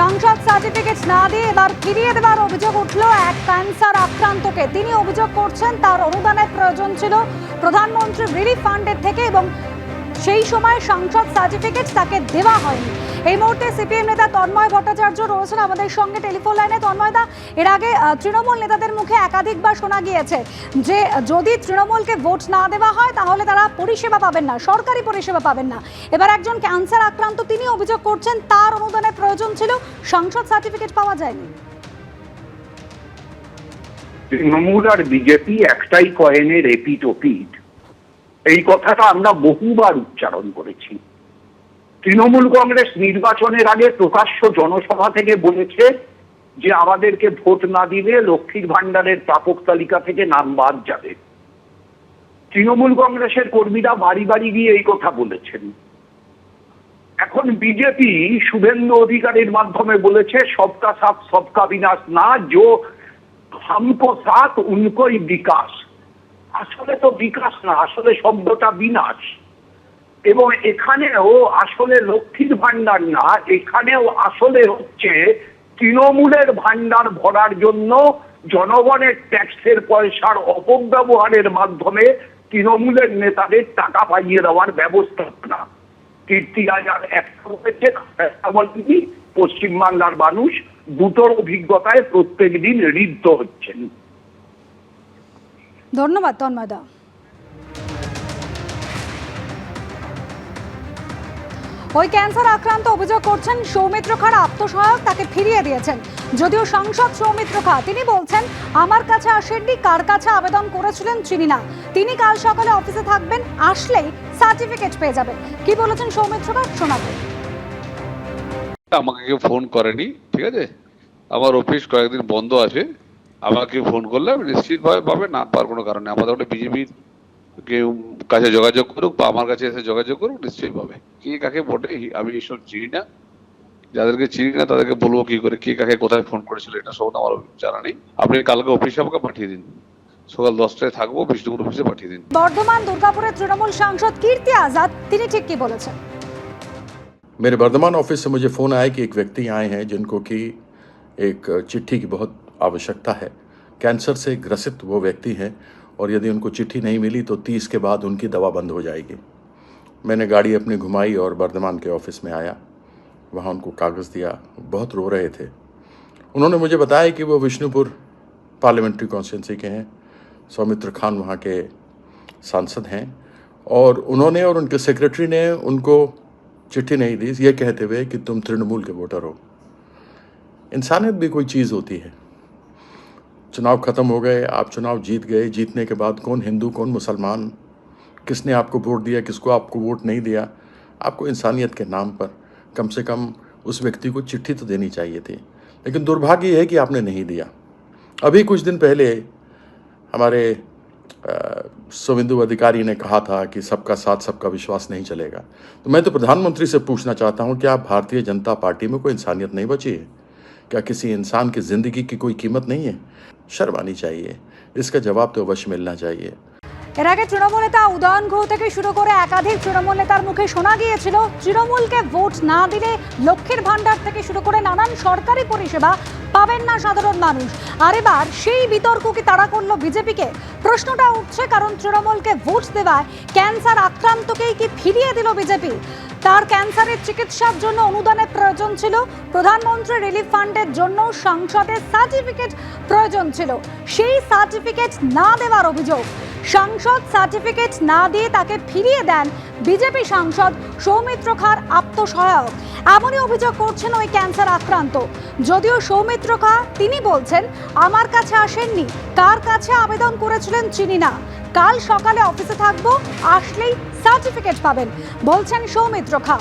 সংসদ সার্টিফিকেট না দিয়ে এবার ফিরিয়ে দেওয়ার অভিযোগ উঠল এক ক্যান্সার আক্রান্তকে। তিনি অভিযোগ করছেন, তার অনুদানের প্রয়োজন ছিল প্রধানমন্ত্রী রিলিফ ফান্ডের থেকে এবং সেই সময় সংসদ সার্টিফিকেট তাকে দেওয়া হয়নি। এই মুহূর্তে সিপিএম নেতা তন্ময় ভট্টাচার্য রয়েছেন আমাদের সঙ্গে টেলিফোন লাইনে। তন্ময়দা এর আগে তৃণমূল নেতাদের মুখে একাধিকবার শোনা গিয়েছে যে, যদি তৃণমূলকে ভোট না দেওয়া হয়, তাহলে তারা পরিষেবা পাবেন না, সরকারি পরিষেবা পাবেন না। এবার একজন ক্যান্সার আক্রান্ত তিনি অভিযোগ করছেন, তার অনুদানের প্রয়োজন ছিল, সংসদ সার্টিফিকেট পাওয়া যায়নি। তৃণমূল আর বিজেপি একটাই কয়েনের এপিট ওপিট এই কথাটা আমরা বহুবার উচ্চারণ করেছি। তৃণমূল কংগ্রেস নির্বাচনের আগে প্রকাশ্য জনসভা থেকে বলেছে যে আমাদেরকে ভোট না দিলে লক্ষ্মীর ভান্ডারের প্রাপক তালিকা থেকে নাম বাদ যাবে। তৃণমূল কংগ্রেসের কর্মীরা বাড়ি বাড়ি গিয়ে এই কথা বলেছেন। এখন বিজেপি শুভেন্দু অধিকারীর মাধ্যমে বলেছে, সবকা সাথ, সবকা বিনাশ না জো হামকো সাথ, উনকোই বিকাশ। আসলে তো বিকাশ না, আসলে শব্দটা বিনাশ। এবং এখানেও আসলে লক্ষ্মীর ভান্ডার না, এখানেও আসলে হচ্ছে তৃণমূলের ভান্ডার ভরার জন্য জনগণের ট্যাক্সের পয়সার অপব্যবহারের মাধ্যমে তৃণমূলের নেতাদের টাকা পাইয়ে দেওয়ার ব্যবস্থাপনা কীর্তি রাজার একটা হয়েছে পশ্চিমবাংলার মানুষ দুটোর অভিজ্ঞতায় প্রত্যেক দিন ঋদ্ধ হচ্ছেন। ধন্যবাদ, তন্ময়দা। ওই ক্যান্সার আক্রান্ত অভিযোগ করছেন সৌমিত্র খাড়া, আত্মসহায়ক, তাকে ফিরিয়ে দিয়েছেন। যদিও সাংসদ সৌমিত্র খা তিনি বলছেন, আমার কাছে আসেননি, কার কাছে আবেদন করেছিলেন চিনি না। তিনি কাল সকালে অফিসে থাকবেন, আসলেই সার্টিফিকেট পেয়ে যাবেন। কি বলেছেন সৌমিত্র খা শোনাবো। আমাকে কেউ ফোন করেনি, ঠিক আছে? আমার অফিস কয়েকদিন বন্ধ আছে। আমাকে ফোন করলে আমি নিশ্চিতভাবে পাবে না পাওয়ার কোনো কারণে আমাদের ওটা বিজেপির কেউ কাছে যোগাযোগ করুক বা আমার কাছে এসে যোগাযোগ করুক নিশ্চয়ই পাবে কে কাকে ভোটে আমি এইসব চিনি না যাদেরকে চিনি না তাদেরকে বলবো কি করে কে কাকে কোথায় ফোন করেছিল এটা সব আমার জানা নেই আপনি কালকে অফিসে আমাকে পাঠিয়ে দিন সকাল দশটায় থাকবো বিষ্ণুপুর অফিসে পাঠিয়ে দিন বর্ধমান দুর্গাপুরের তৃণমূল সাংসদ কীর্তি আজাদ তিনি ঠিক কি বলেছেন मेरे वर्धमान ऑफिस से मुझे फ़ोन आया कि एक व्यक्ति आए हैं जिनको कि एक चिट्ठी की बहुत आवश्यकता है। कैंसर से ग्रसित वो व्यक्ति हैं और यदि उनको चिट्ठी नहीं मिली तो तीस के बाद उनकी दवा बंद हो जाएगी। मैंने गाड़ी अपनी घुमाई और बर्धमान के ऑफ़िस में आया। वहाँ उनको कागज़ दिया। बहुत रो रहे थे। उन्होंने मुझे बताया कि वो विष्णुपुर पार्लियामेंट्री कॉन्स्टिटेंसी के हैं। सौमित्र खान वहाँ के सांसद हैं और उन्होंने और उनके सेक्रेटरी ने उनको चिट्ठी नहीं दी। ये कहते हुए कि तुम तृणमूल के वोटर हो। इंसानियत भी कोई चीज़ होती है। चुनाव ख़त्म हो गए, आप चुनाव जीत गए। जीतने के बाद कौन हिंदू, कौन मुसलमान, किसने आपको वोट दिया, किसको आपको वोट नहीं दिया, आपको इंसानियत के नाम पर कम से कम उस व्यक्ति को चिट्ठी तो देनी चाहिए थी। लेकिन दुर्भाग्य है कि आपने नहीं दिया। अभी कुछ दिन पहले हमारे सुविंदु अधिकारी ने कहा था कि सबका साथ, सबका विश्वास नहीं चलेगा। तो मैं तो प्रधानमंत्री से पूछना चाहता हूँ, क्या भारतीय जनता पार्टी में कोई इंसानियत नहीं बची है? क्या किसी इंसान की ज़िंदगी की कोई कीमत नहीं है शर्म आनी चाहिए इसका जवाब तो अवश्य मिलना चाहिए এর আগে তৃণমূল নেতা উদয়ন ঘোষ থেকে শুরু করে একাধিক তৃণমূল নেতার মুখে শোনা গিয়েছিল তৃণমূলকে ভোট না দিলে লক্ষ্মীর ভান্ডার থেকে শুরু করে নানান সরকারি পরিষেবা পাবেন না সাধারণ মানুষ আর এবার সেই বিতর্ক কি তাড়া করলো বিজেপিকে প্রশ্নটা উঠছে কারণ তৃণমূলকে ভোট দেওয়ায় ক্যান্সার আক্রান্তকেই কি ফিরিয়ে দিল বিজেপি তার ক্যান্সারের চিকিৎসার জন্য অনুদানের প্রয়োজন ছিল। প্রধানমন্ত্রী রিলিফ ফান্ডের জন্য সংসদের সার্টিফিকেট প্রয়োজন ছিল। সেই সার্টিফিকেট না দেওয়ার অভিযোগ। সাংসদ সার্টিফিকেট না দিয়ে তাকে ফিরিয়ে দেন বিজেপি সাংসদ সৌমিত্র খার আত্মসহায়ক। এমনই অভিযোগ করছেন ওই ক্যান্সার আক্রান্ত। যদিও সৌমিত্র খা, তিনি বলছেন, আমার কাছে আসেননি। কার কাছে আবেদন করেছিলেন চিনি না। কাল সকালে অফিসে থাকব আসলেই সার্টিফিকেট পাবেন। বলছেন সৌমিত্র খা।